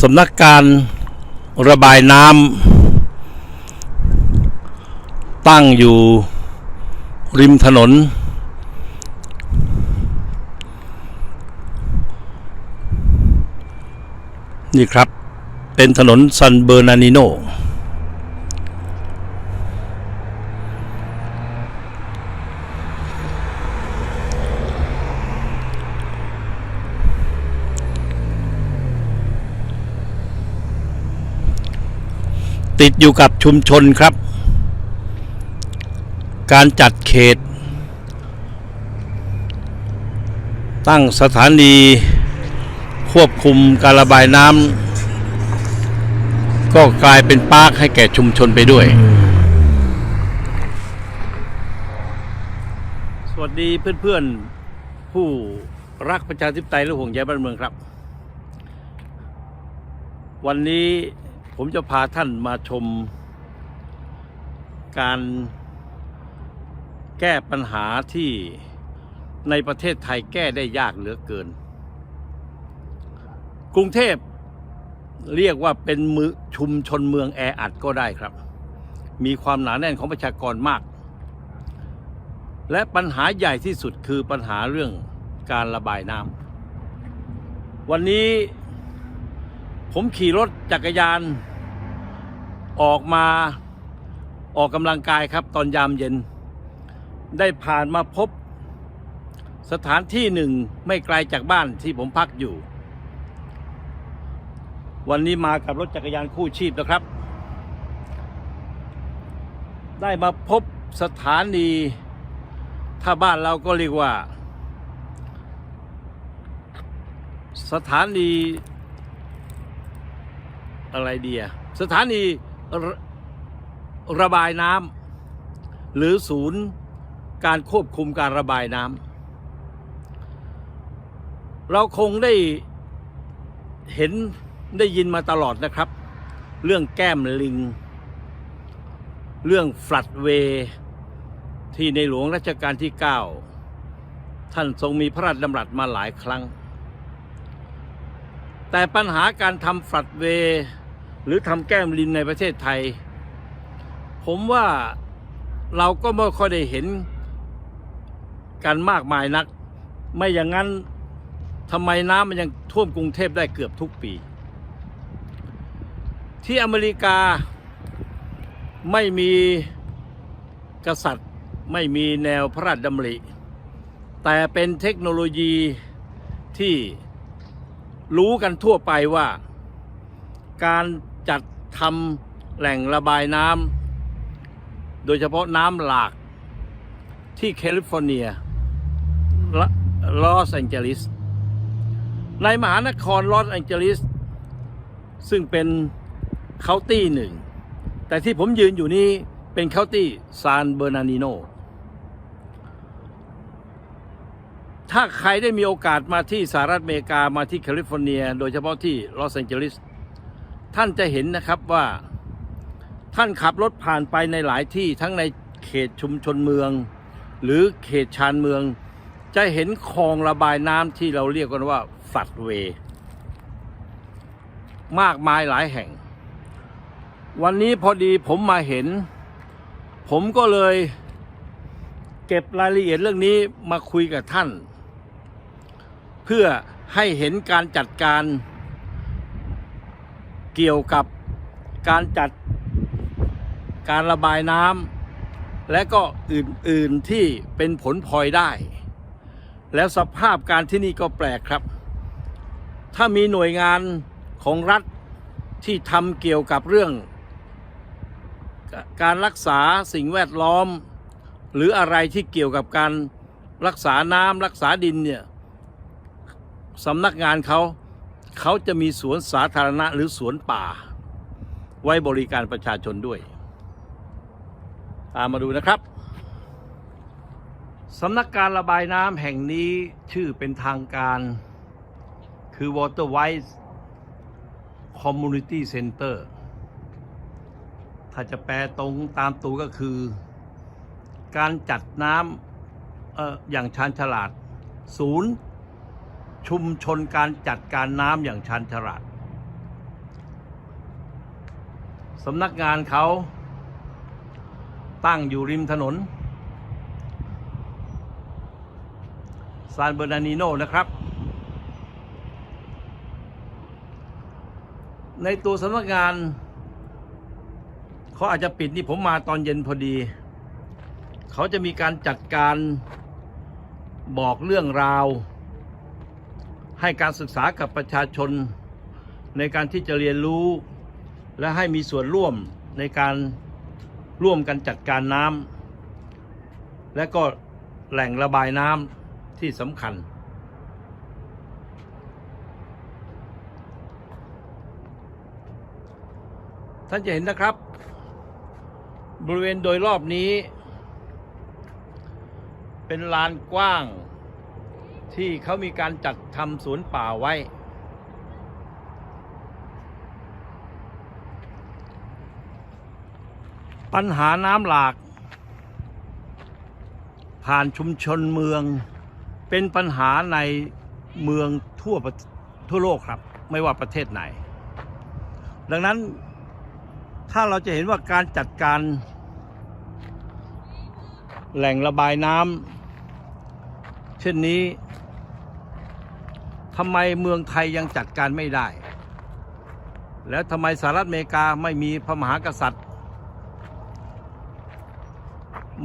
สำนักการระบายน้ำตั้งอยู่ริมถนน นี่ครับ เป็นถนนซันเบอร์นานิโน ติดอยู่กับชุมชนครับ การจัดเขต ตั้งสถานีควบคุมการระบายน้ำก็กลายเป็นปาร์คให้แก่ชุมชนไปด้วย สวัสดีเพื่อนๆ ผู้รักประชาธิปไตยและห่วงใยบ้านเมืองครับ วันนี้ ผมจะพาท่านมาชม การแก้ปัญหาที่ในประเทศไทยแก้ได้ยากเหลือเกิน กรุงเทพเรียกว่าเป็นมือชุมชนเมืองแออัดก็ได้ครับ มีความหนาแน่นของประชากรมาก และปัญหาใหญ่ที่สุดคือปัญหาเรื่องการระบายน้ำวันนี้ผมขี่รถจักรยาน ออกมาออกกำลังกายครับ ตอนยามเย็น ได้ผ่านมาพบสถานที่หนึ่งไม่ไกลจากบ้านที่ผมพักอยู่ วันนี้มากับรถจักรยานคู่ชีพนะครับ ได้มาพบสถานี ถ้าบ้านเราก็เรียกว่า สถานีอะไรเดียสถานี ระระบายน้ำหรือศูนย์การควบคุมการระบายน้ำเราคงได้เห็นได้ยินมาตลอดนะครับ เรื่องแก้มลิง เรื่องฟลัดเวที่ในหลวงรัชกาลที่ 9 ท่านทรงมีพระราชดำรัสมาหลายครั้ง แต่ปัญหาการทำฟลัดเว หรือทำแก้มลินในประเทศไทย ผมว่าเราก็ไม่ค่อยได้เห็นกันมากมายนัก ไม่อย่างนั้นทำไมน้ำมันยังท่วมกรุงเทพได้เกือบทุกปี ที่อเมริกาไม่มีกษัตริย์ไม่มีแนวพระราชดำริ แต่เป็นเทคโนโลยีที่รู้กันทั่วไปว่าการ ทำแหล่งระบายน้ำโดยเฉพาะน้ำหลากที่แคลิฟอร์เนียลอสแองเจลิส ในมหานครลอสแองเจลิส ซึ่งเป็นเคาน์ตี้หนึ่ง แต่ที่ผมยืนอยู่นี้เป็นเคาน์ตี้ซานเบอร์นานิโน ถ้าใครได้มีโอกาสมาที่สหรัฐอเมริกามาที่แคลิฟอร์เนีย โดยเฉพาะที่ลอสแองเจลิส ท่านจะเห็นนะครับว่าท่านขับรถผ่านไปในหลายที่ทั้งในเขตชุมชนเมือง หรือเขตชานเมือง จะเห็นคลองระบายน้ำที่เราเรียกกันว่าฝัดเว มากมายหลายแห่ง วันนี้พอดีผมมาเห็น ผมก็เลยเก็บรายละเอียดเรื่องนี้มาคุยกับท่าน เพื่อให้เห็นการจัดการ เกี่ยวกับการจัดการระบายน้ำและก็อื่นๆที่เป็นผลพลอยได้ แล้วสภาพการที่นี่ก็แปลกครับ ถ้ามีหน่วยงานของรัฐที่ทำเกี่ยวกับเรื่อง การรักษาสิ่งแวดล้อม หรืออะไรที่เกี่ยวกับการรักษาน้ำรักษาดินเนี่ยสำนักงานเขา เขาจะมีสวนสาธารณะหรือสวนป่า ไว้บริการประชาชนด้วย ตามมาดูนะครับสำนักการระบายน้ำแห่งนี้ชื่อเป็นทางการคือ Water Wise Community Center ถ้าจะแปลตรงตามตัวก็คือ การจัดน้ำอออย่างชาญฉลาด ศูนย์ ชุมชนการจัดการน้ำอย่างชาญฉลาดสำนักงานเขาตั้งอยู่ริมถนนซานเบอร์นานิโนนะครับ ในตัวสำนักงาน เขาอาจจะปิดนี่ผมมาตอนเย็นพอดี เขาจะมีการจัดการบอกเรื่องราว ให้การศึกษากับประชาชนในการที่จะเรียนรู้ และให้มีส่วนร่วมในการร่วมกันจัดการน้ำและก็แหล่งระบายน้ำที่สำคัญ ท่านจะเห็นนะครับ บริเวณโดยรอบนี้ เป็นลานกว้าง ที่เขามีการจัดทำสวนป่าไว้ ปัญหาน้ำหลาก ผ่านชุมชนเมือง เป็นปัญหาในเมืองทั่วทั่วโลกครับ ไม่ว่าประเทศไหน ดังนั้นถ้าเราจะเห็นว่าการจัดการ แหล่งระบายน้ำเช่นนี้ ทำไมเมืองไทยยังจัดการไม่ได้ แล้วทำไมสหรัฐอเมริกาไม่มีพระมหากษัตริย์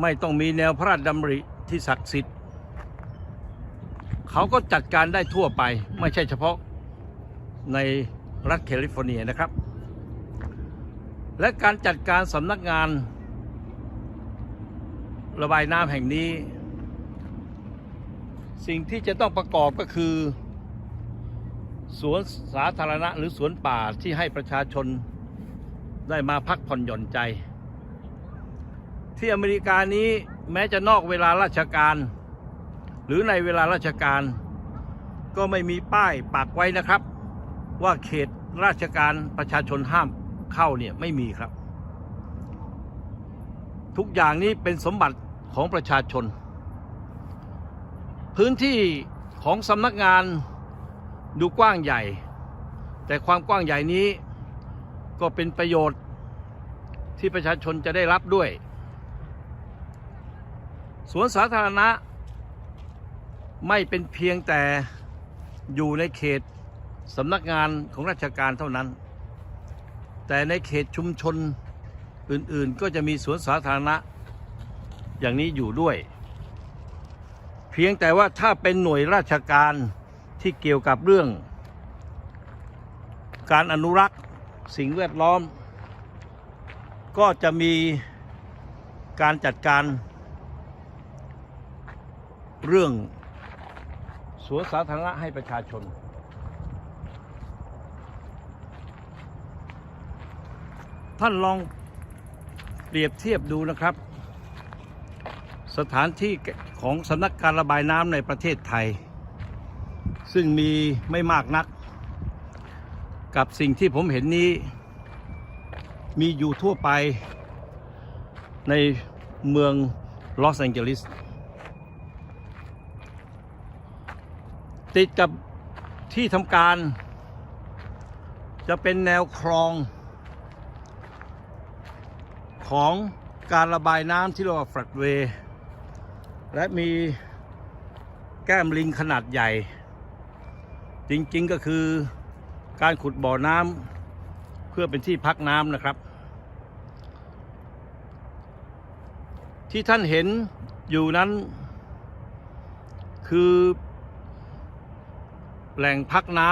ไม่ต้องมีแนวพระราชดำริที่ศักดิ์สิทธิ์เขาก็จัดการได้ทั่วไปไม่ใช่เฉพาะในรัฐแคลิฟอร์เนียนะครับ และการจัดการสำนักงานระบายน้ำแห่งนี้ สิ่งที่จะต้องประกอบก็คือ สวนสาธารณะหรือสวนป่าที่ให้ประชาชนได้มาพักผ่อนหย่อนใจ ที่อเมริกานี้แม้จะนอกเวลาราชการ หรือในเวลาราชการ ก็ไม่มีป้ายปักไว้นะครับ ว่าเขตราชการประชาชนห้ามเข้าเนี่ยไม่มีครับ ทุกอย่างนี้เป็นสมบัติของประชาชน พื้นที่ของสำนักงาน ดูกว้างใหญ่ แต่ความกว้างใหญ่นี้ก็เป็นประโยชน์ที่ประชาชนจะได้รับด้วย สวนสาธารณะ ไม่เป็นเพียงแต่อยู่ในเขตสำนักงานของราชการเท่านั้น แต่ในเขตชุมชนอื่นๆ ก็จะมีสวนสาธารณะ อย่างนี้อยู่ด้วย เพียงแต่ว่าถ้าเป็นหน่วยราชการ ที่เกี่ยวกับเรื่อง การอนุรักษ์สิ่งแวดล้อม ก็จะมีการจัดการเรื่องสวนสาธารณะให้ประชาชน ท่านลองเปรียบเทียบดูนะครับ สถานที่ของสำนักการระบายน้ำในประเทศไทย ซึ่งมีไม่มากนัก กับสิ่งที่ผมเห็นนี้ มีอยู่ทั่วไปในเมืองลอสแองเจลิส ติดกับที่ทำการ จะเป็นแนวคลอง ของการระบายน้ำที่เรียกว่าฟลัดเวย์และมีแก้มลิงขนาดใหญ่ จริงๆก็คือการขุดบ่อน้ำเพื่อเป็นที่พักน้ำนะครับ ที่ท่านเห็นอยู่นั้น คือแหล่งพักน้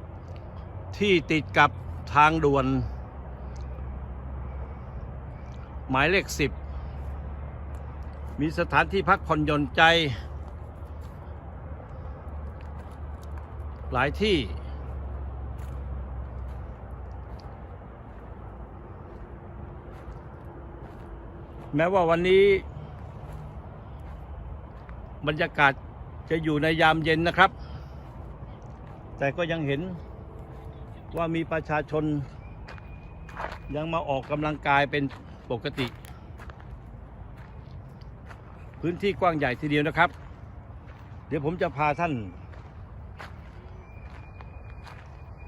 ำที่ติดกับทางด่วน หมายเลขสิบมีสถานที่พักผ่อนหย่อนใจ หลายที่ แม้ว่าวันนี้ บรรยากาศจะอยู่ในยามเย็นนะครับ แต่ก็ยังเห็นว่ามีประชาชน ยังมาออกกำลังกายเป็นปกติ พื้นที่กว้างใหญ่ทีเดียวนะครับ เดี๋ยวผมจะพาท่าน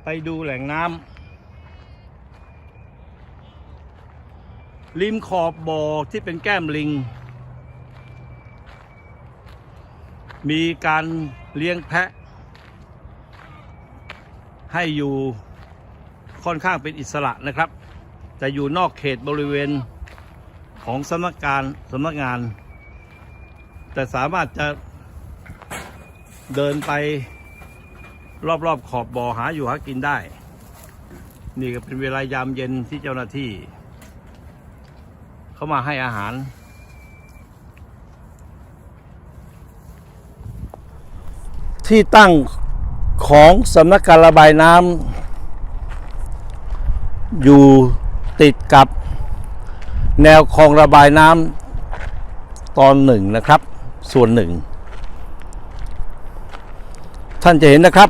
ไปดูแหล่งน้ำริมขอบบ่อที่เป็นแก้มลิง มีการเลี้ยงแพะ ให้อยู่ค่อนข้างเป็นอิสระนะครับ จะอยู่นอกเขตบริเวณของสำนักการสำนักงาน แต่สามารถจะเดินไป รอบๆขอบบ่อหาอยู่หากินได้ นี่ก็เป็นเวลายามเย็นที่เจ้าหน้าที่ เข้ามาให้อาหาร ที่ตั้งของสำนักการระบายน้ำอยู่ติดกับแนวคลองระบายน้ำตอนหนึ่งนะครับ ส่วนหนึ่ง ท่านจะเห็นนะครับ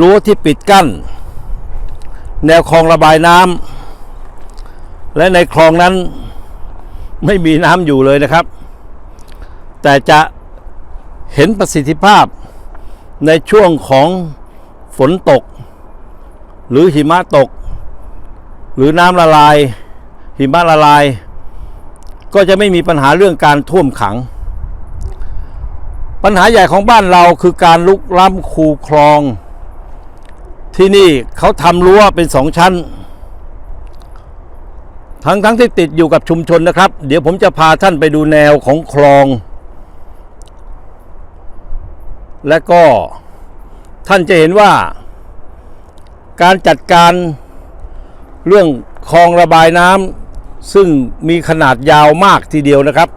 รั้วที่ปิดกั้น แนวคลองระบายน้ำและในคลองนั้นไม่มีน้ำอยู่เลยนะครับ แต่จะเห็นประสิทธิภาพในช่วงของฝนตก หรือหิมะตก หรือน้ำละลาย หิมะละลาย ก็จะไม่มีปัญหาเรื่องการท่วมขัง ปัญหาใหญ่ของบ้านเราคือการลุกล้ำคูคลอง ที่นี่เขาทำรั้วเป็นสองชั้น ทั้งทั้งที่ติดอยู่กับชุมชนนะครับ เดี๋ยวผมจะพาท่านไปดูแนวของคลอง และก็ท่านจะเห็นว่า การจัดการเรื่องคลองระบายน้ำซึ่งมีขนาดยาวมากทีเดียวนะครับ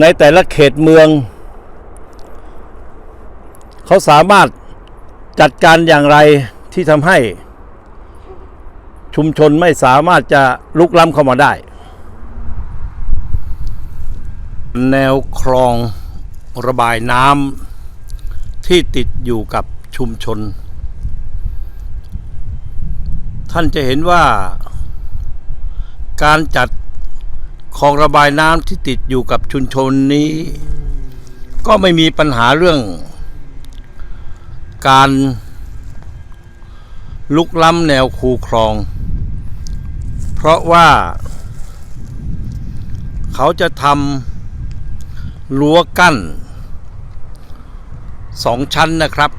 ในแต่ละเขตเมือง เขาสามารถ จัดการอย่างไรที่ทำให้ ชุมชนไม่สามารถจะลุกล้ำเข้ามาได้ แนวคลองระบายน้ำที่ติดอยู่กับชุมชน ท่านจะเห็นว่า การจัดคลองระบายน้ำที่ติดอยู่กับชุมชนนี้ ก็ไม่มีปัญหาเรื่อง การลุกล้ำแนวคูคลอง เพราะว่า เขาจะทำรั้วกั้นสองชั้นนะครับ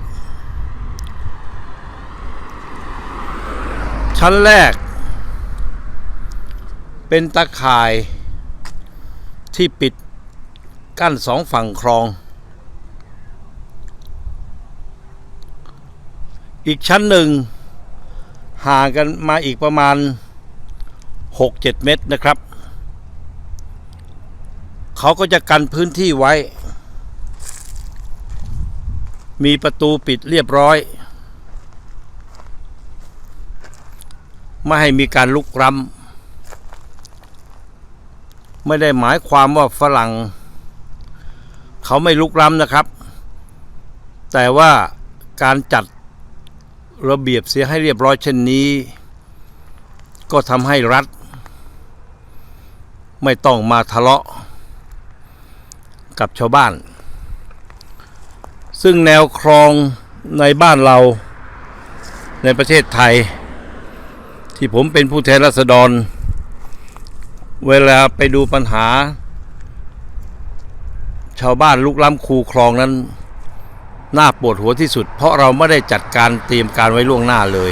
ชั้นแรก เป็นตะข่ายที่ปิดกั้นสองฝั่งคลอง อีกชั้นหนึ่งห่างกันมาอีกประมาณ 6-7 เมตรนะครับ เขาก็จะกันพื้นที่ไว้ มีประตูปิดเรียบร้อย ไม่ให้มีการลุกล้ำไม่ได้หมายความว่าฝรั่ง เขาไม่ลุกล้ำนะครับ แต่ว่าการจัด ระเบียบเสียให้เรียบร้อยเช่นนี้ ก็ทำให้รัฐ ไม่ต้องมาทะเลาะ กับชาวบ้าน ซึ่งแนวคลองในบ้านเราในประเทศไทย ที่ผมเป็นผู้แทนราษฎร เวลาไปดูปัญหา ชาวบ้านลุกล้ำคูคลองนั้น น่าปวดหัวที่สุด เพราะเราไม่ได้จัดการเตรียมการไว้ล่วงหน้าเลย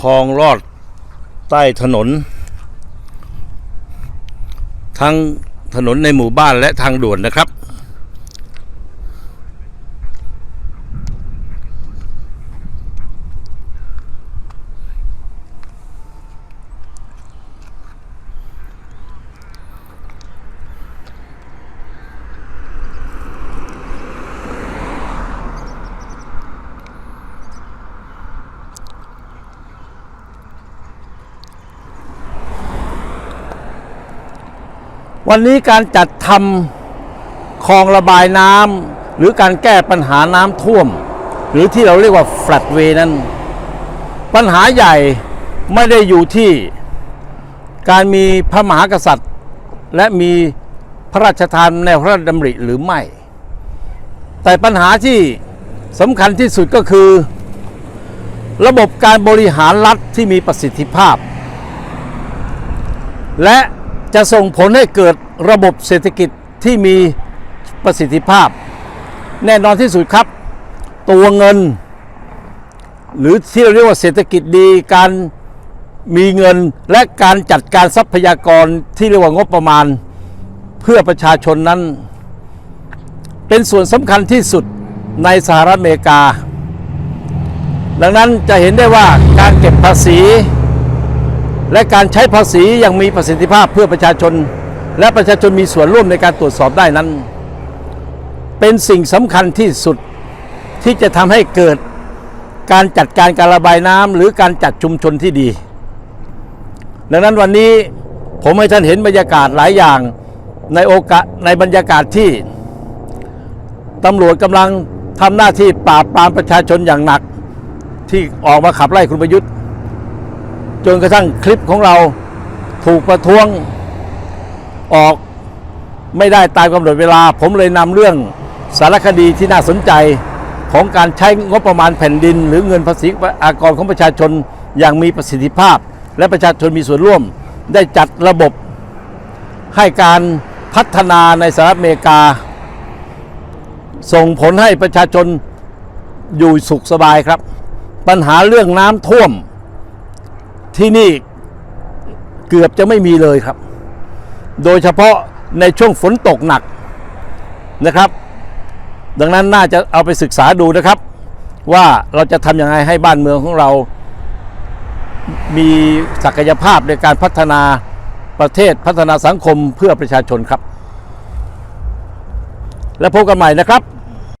คลองลอดใต้ถนน ทั้งถนนในหมู่บ้านและทางด่วนนะครับ วันนี้การจัดทำคลองระบายน้ำหรือการแก้ปัญหาน้ำท่วม หรือที่เราเรียกว่า flat way นั้น ปัญหาใหญ่ไม่ได้อยู่ที่การมีพระมหากษัตริย์ และมีพระราชทานแนวพระราชดำริหรือไม่ แต่ปัญหาที่สำคัญที่สุดก็คือ ระบบการบริหารรัฐที่มีประสิทธิภาพ และ จะส่งผลให้เกิดระบบเศรษฐกิจที่มีประสิทธิภาพ แน่นอนที่สุดครับ ตัวเงิน หรือที่เราเรียกว่าเศรษฐกิจดีการมีเงินและการจัดการทรัพยากรที่เรียกว่างบประมาณ เพื่อประชาชนนั้น เป็นส่วนสำคัญที่สุดในสหรัฐอเมริกา ดังนั้นจะเห็นได้ว่าการเก็บภาษี และการใช้ภาษีอย่างมีประสิทธิภาพเพื่อประชาชน และประชาชนมีส่วนร่วมในการตรวจสอบได้นั้น เป็นสิ่งสำคัญที่สุดที่จะทำให้เกิดการจัดการการระบายน้ำหรือการจัดชุมชนที่ดี ดังนั้นวันนี้ผมให้ท่านเห็นบรรยากาศหลายอย่างในโอกาสในบรรยากาศที่ตำรวจกำลังทำหน้าที่ปราบปรามประชาชนอย่างหนัก ที่ออกมาขับไล่คุณประยุทธ์ จนกระทั่งคลิปของเราถูกประท้วงออกไม่ได้ตามกำหนดเวลา ผมเลยนำเรื่องสารคดีที่น่าสนใจของการใช้งบประมาณแผ่นดิน หรือเงินภาษีอากรของประชาชนอย่างมีประสิทธิภาพ และประชาชนมีส่วนร่วม ได้จัดระบบให้การพัฒนาในสหรัฐอเมริกา ส่งผลให้ประชาชนอยู่สุขสบายครับ ปัญหาเรื่องน้ำท่วม ที่นี่เกือบจะไม่มีเลยครับ โดยเฉพาะในช่วงฝนตกหนักนะครับ ดังนั้นน่าจะเอาไปศึกษาดูนะครับ ว่าเราจะทำยังไงให้บ้านเมืองของเรา มีศักยภาพในการพัฒนาประเทศพัฒนาสังคมเพื่อประชาชนครับ และพบกันใหม่นะครับ